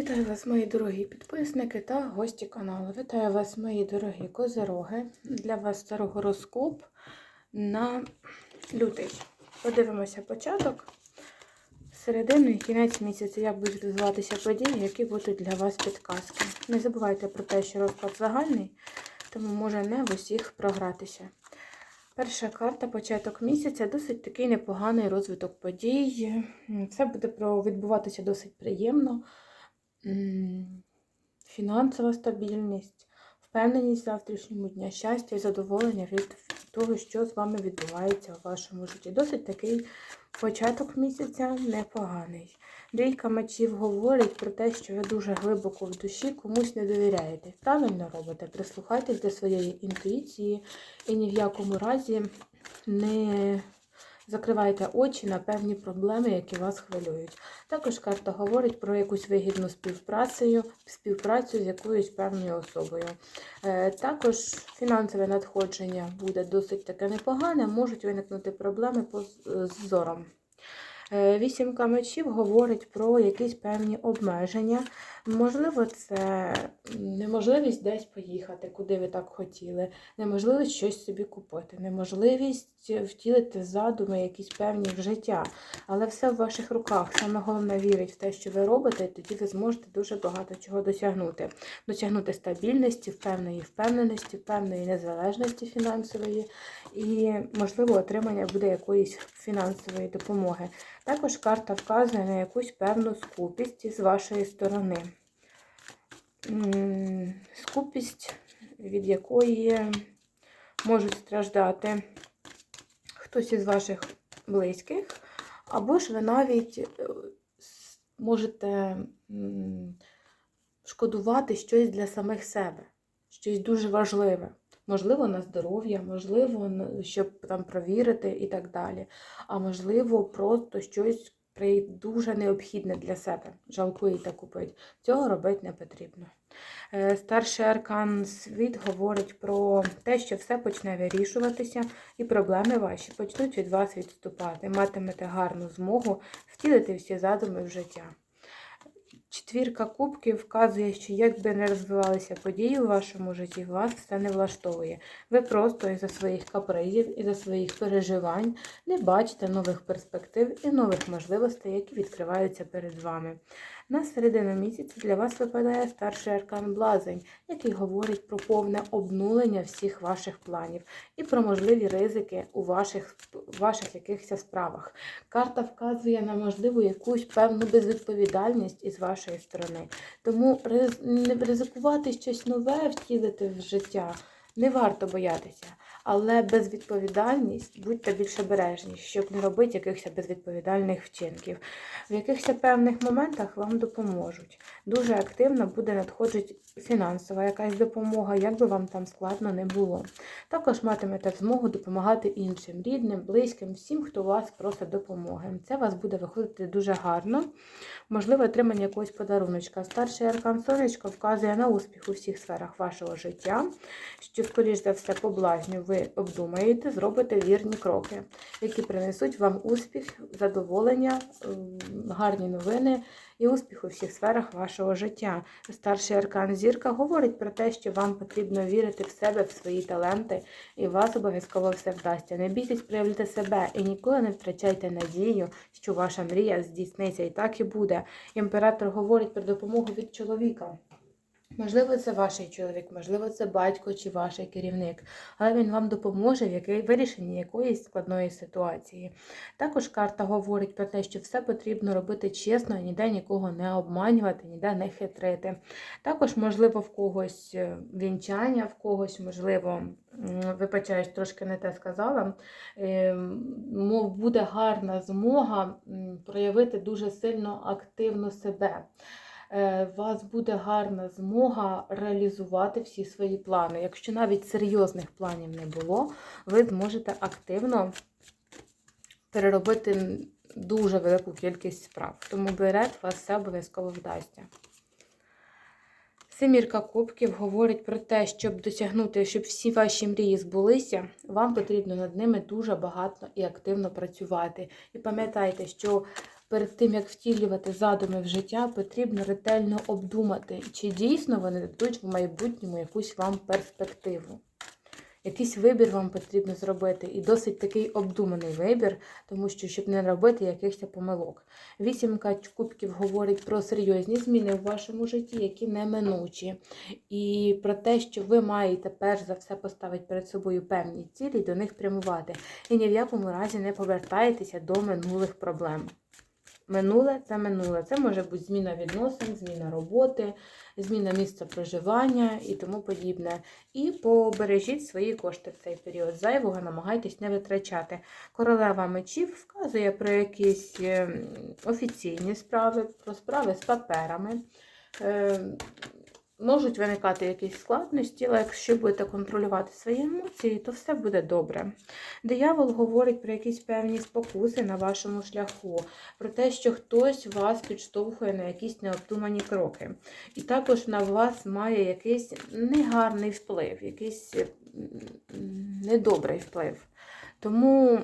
Вітаю вас, мої дорогі підписники та гості каналу. Вітаю вас, мої дорогі козероги. Для вас старогороскоп на лютий. Подивимося початок, середину і кінець місяця, як будуть розвиватися події, які будуть для вас підказки. Не забувайте про те, що розклад загальний, тому може не в усіх програтися. Перша карта, початок місяця, досить такий непоганий розвиток подій. Все буде відбуватися досить приємно. Фінансова стабільність, впевненість в завтрашньому дня, щастя і задоволення від того, що з вами відбувається у вашому житті. Досить такий початок місяця непоганий. Двійка мечів говорить про те, що ви дуже глибоко в душі комусь не довіряєте. Правильно робите, прислухайтесь до своєї інтуїції і ні в якому разі не закривайте очі на певні проблеми, які вас хвилюють. Також карта говорить про якусь вигідну співпрацю, співпрацю з якоюсь певною особою. Е, Також фінансове надходження буде досить таке непогане, можуть виникнути проблеми з- зором. Е, Вісімка мечів говорить про якісь певні обмеження. Можливо, це неможливість десь поїхати, куди ви так хотіли, неможливість щось собі купити, неможливість втілити задуми якісь певні в життя. Але все в ваших руках. Саме головне вірить в те, що ви робите, і тоді ви зможете дуже багато чого досягнути. Досягнути стабільності, певної впевненості, певної незалежності фінансової і, можливо, отримання буде якоїсь фінансової допомоги. Також карта вказує на якусь певну скупість з вашої сторони. Скупість, від якої можуть страждати хтось із ваших близьких, або ж ви навіть е, можете шкодувати щось для самих себе, щось дуже важливе. Можливо, на здоров'я, можливо, щоб там провірити і так далі. А можливо, просто щось дуже необхідне для себе. Жалкуєте купити. Цього робити не потрібно. Е, Старший аркан світ говорить про те, що все почне вирішуватися, і проблеми ваші почнуть від вас відступати. Матимете гарну змогу втілити всі задуми в життя. Четвірка кубків вказує, що як би не розвивалися події у вашому житті, вас все не влаштовує. Ви просто із-за своїх капризів, із-за своїх переживань не бачите нових перспектив і нових можливостей, які відкриваються перед вами. На середину місяця для вас випадає старший аркан Блазень, який говорить про повне обнулення всіх ваших планів і про можливі ризики у ваших, ваших якихось справах. Карта вказує на можливу якусь певну безвідповідальність із вашої сторони. Тому ризикувати щось нове втілити в життя не варто боятися. Але безвідповідальність, будьте більш обережні, щоб не робити якихось безвідповідальних вчинків. В якихось певних моментах вам допоможуть. Дуже активно буде надходити фінансова якась допомога, як би вам там складно не було. Також матимете змогу допомагати іншим, рідним, близьким, всім, хто вас просить допомоги. Це вас буде виходити дуже гарно. Можливо, отримання якогось подаруночка. Старший аркан сонечко вказує на успіх у всіх сферах вашого життя, що, скоріш за все, по блазню ви обдумаєте, зробите вірні кроки, які принесуть вам успіх, задоволення, гарні новини і успіх у всіх сферах вашого життя. Старший аркан зірка говорить про те, що вам потрібно вірити в себе, в свої таланти, і вас обов'язково все вдасться. Не бійтесь проявити себе і ніколи не втрачайте надію, що ваша мрія здійсниться і так і буде. Імператор говорить про допомогу від чоловіка. Можливо, це ваш чоловік, можливо, це батько чи ваш керівник, але він вам допоможе в вирішенні якоїсь складної ситуації. Також карта говорить про те, що все потрібно робити чесно, ніде нікого не обманювати, ніде не хитрити. Також, можливо, в когось е, вінчання, в когось, можливо, вибачаюсь, трошки не те сказала. е, Мов буде гарна змога проявити дуже сильно активно себе. Е, вас буде гарна змога реалізувати всі свої плани. Якщо навіть серйозних планів не було, ви зможете активно переробити дуже велику кількість справ. Тому берет вас все обов'язково вдасться. Семірка кубків говорить про те, щоб досягнути, щоб всі ваші мрії збулися, вам потрібно над ними дуже багато і активно працювати. І пам'ятайте, що перед тим, як втілювати задуми в життя, потрібно ретельно обдумати, чи дійсно вони дадуть в майбутньому якусь вам перспективу. Якийсь вибір вам потрібно зробити, і досить такий обдуманий вибір, тому що щоб не робити якихось помилок. Вісімка кубків говорить про серйозні зміни в вашому житті, які неминучі, і про те, що ви маєте перш за все поставити перед собою певні цілі і до них прямувати. І ні в якому разі не повертаєтеся до минулих проблем. Минуле це минуле. Це може бути зміна відносин, зміна роботи, зміна місця проживання і тому подібне. І побережіть свої кошти в цей період. Зайвого намагайтесь не витрачати. Королева мечів вказує про якісь е, офіційні справи, про справи з паперами. Е, Можуть виникати якісь складності, але якщо будете контролювати свої емоції, то все буде добре. Диявол говорить про якісь певні спокуси на вашому шляху, про те, що хтось вас підштовхує на якісь необдумані кроки. І також на вас має якийсь негарний вплив, якийсь недобрий вплив. Тому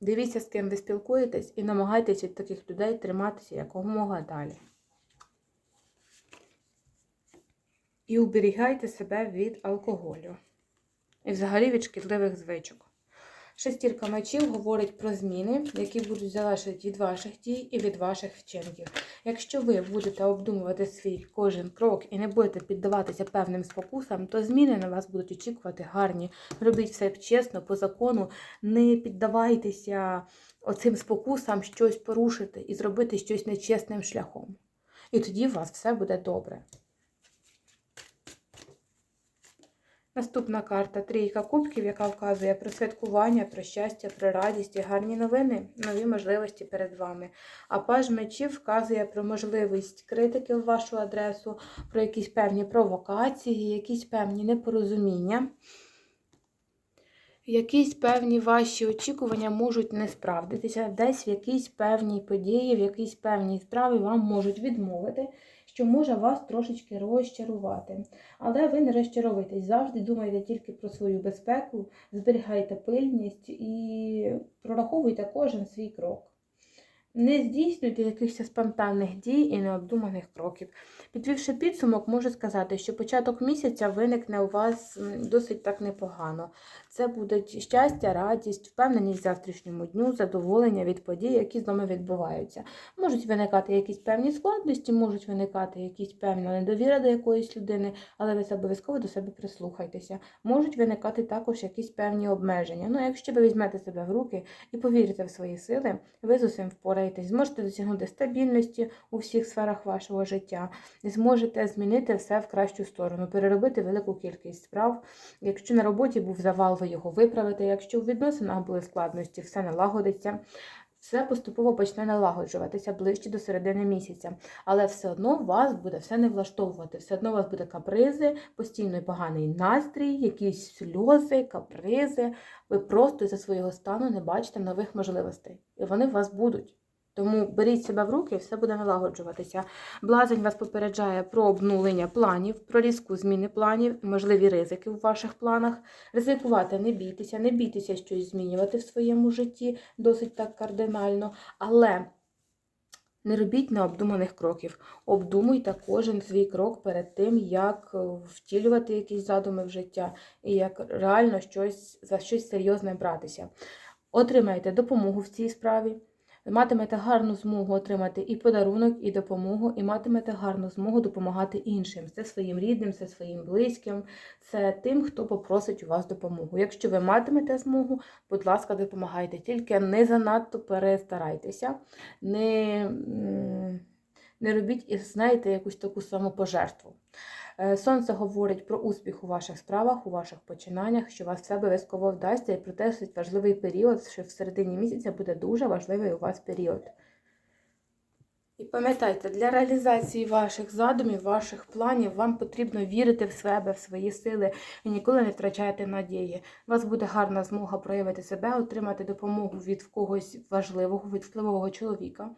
дивіться, з ким ви спілкуєтесь, і намагайтеся від таких людей триматися якомога далі. І уберігайте себе від алкоголю. І взагалі від шкідливих звичок. Шестірка мечів говорить про зміни, які будуть залежати від ваших дій і від ваших вчинків. Якщо ви будете обдумувати свій кожен крок і не будете піддаватися певним спокусам, то зміни на вас будуть очікувати гарні. Робіть все чесно, по закону, не піддавайтеся оцим спокусам щось порушити і зробити щось нечесним шляхом. І тоді у вас все буде добре. Наступна карта трійка кубків, яка вказує про святкування, про щастя, про радість і гарні новини, нові можливості перед вами. А паж мечів вказує про можливість критики в вашу адресу, про якісь певні провокації, якісь певні непорозуміння. Якісь певні ваші очікування можуть не справдитися, десь в якійсь певній події, в якійсь певній справі вам можуть відмовити, що може вас трошечки розчарувати. Але ви не розчаровуйтесь, завжди думайте тільки про свою безпеку, зберігайте пильність і прораховуйте кожен свій крок. Не здійснюйте якихось спонтанних дій і необдуманих кроків. Підвівши підсумок, можу сказати, що початок місяця виникне у вас досить так непогано. Це буде щастя, радість, впевненість в завтрашньому дню, задоволення від подій, які з нами відбуваються. Можуть виникати якісь певні складності, можуть виникати якісь певна недовіра до якоїсь людини, але ви обов'язково до себе прислухайтеся. Можуть виникати також якісь певні обмеження. Ну, якщо ви візьмете себе в руки і повірите в свої сили, ви з усім впораєтесь, зможете досягнути стабільності у всіх сферах вашого життя, зможете змінити все в кращу сторону, переробити велику кількість справ. Якщо на роботі був завал, ви його виправите. Якщо в відносинах були складності, все налагодиться. Все поступово почне налагоджуватися ближче до середини місяця, але все одно вас буде все не влаштовувати. Все одно у вас буде капризи, постійно поганий настрій, якісь сльози, капризи. Ви просто за свого стану не бачите нових можливостей. І вони у вас будуть. Тому беріть себе в руки, все буде налагоджуватися. Блазень вас попереджає про обнулення планів, про різку зміни планів, можливі ризики в ваших планах. Ризикувати не бійтеся, не бійтеся щось змінювати в своєму житті досить так кардинально. Але не робіть необдуманих кроків. Обдумуйте кожен свій крок перед тим, як втілювати якісь задуми в життя і як реально щось за щось серйозне братися. Отримайте допомогу в цій справі. Матимете гарну змогу отримати і подарунок, і допомогу, і матимете гарну змогу допомагати іншим. Це своїм рідним, це своїм близьким, це тим, хто попросить у вас допомогу. Якщо ви матимете змогу, будь ласка, допомагайте. Тільки не занадто перестарайтеся, не, не робіть знаєте якусь таку самопожертву. Е, Сонце говорить про успіх у ваших справах, у ваших починаннях, що вас все обов'язково вдасться, і про те, що важливий період, що в середині місяця буде дуже важливий у вас період. І пам'ятайте, для реалізації ваших задумів, ваших планів, вам потрібно вірити в себе, в свої сили і ніколи не втрачайте надії. У вас буде гарна змога проявити себе, отримати допомогу від когось важливого, від впливового чоловіка.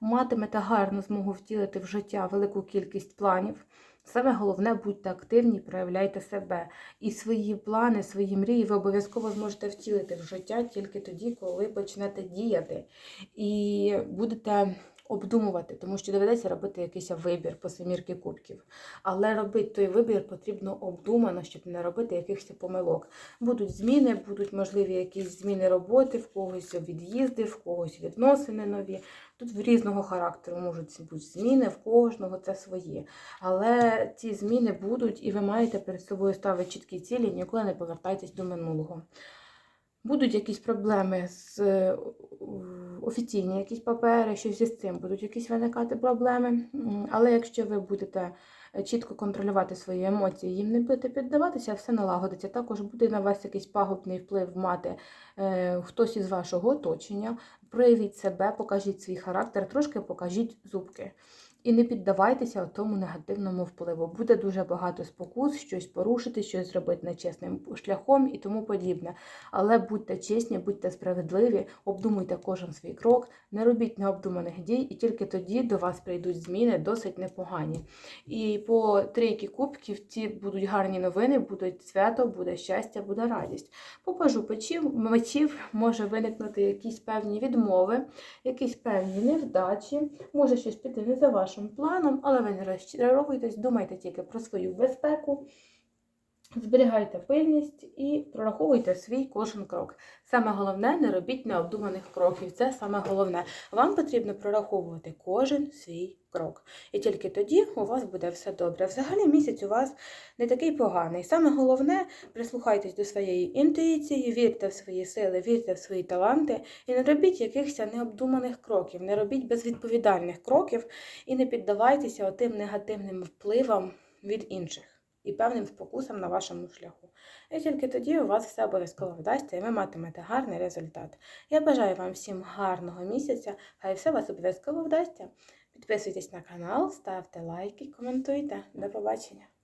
Матимете гарну змогу втілити в життя велику кількість планів. Саме головне, будьте активні, проявляйте себе. І свої плани, свої мрії ви обов'язково зможете втілити в життя тільки тоді, коли почнете діяти. І будете обдумувати, тому що доведеться робити якийсь вибір по семірки кубків. Але робити той вибір потрібно обдумано, щоб не робити якихось помилок. Будуть зміни, будуть можливі якісь зміни роботи, в когось від'їзди, в когось відносини нові. Тут в різного характеру можуть бути зміни, в кожного це своє. Але ці зміни будуть, і ви маєте перед собою ставити чіткі цілі, ніколи не повертайтесь до минулого. Будуть якісь проблеми з е, офіційні якісь папери, щось із цим будуть якісь виникати проблеми. Але якщо ви будете е, чітко контролювати свої емоції, їм не будете піддаватися, все налагодиться. Також буде на вас якийсь пагубний вплив мати е, хтось із вашого оточення. Проявіть себе, покажіть свій характер, трошки покажіть зубки. І не піддавайтеся тому негативному впливу. Буде дуже багато спокус, щось порушити, щось зробити нечесним шляхом і тому подібне. Але будьте чесні, будьте справедливі, обдумуйте кожен свій крок, не робіть необдуманих дій, і тільки тоді до вас прийдуть зміни досить непогані. І по трійки кубків ці будуть гарні новини, будуть свято, буде щастя, буде радість. По пажу печів, мечів може виникнути якісь певні відмови, якісь певні невдачі, може щось піти не за вашим планом, але ви не розчаровуйтесь, думайте тільки про свою безпеку. Зберігайте пильність і прораховуйте свій кожен крок. Саме головне, не робіть необдуманих кроків. Це саме головне. Вам потрібно прораховувати кожен свій крок. І тільки тоді у вас буде все добре. Взагалі місяць у вас не такий поганий. Саме головне, прислухайтесь до своєї інтуїції, вірте в свої сили, вірте в свої таланти і не робіть якихось необдуманих кроків, не робіть безвідповідальних кроків і не піддавайтеся отим негативним впливам від інших і певним спокусам на вашому шляху. І тільки тоді у вас все обов'язково вдасться, і ви матимете гарний результат. Я бажаю вам всім гарного місяця, хай все вас обов'язково вдасться. Підписуйтесь на канал, ставте лайки, коментуйте. До побачення!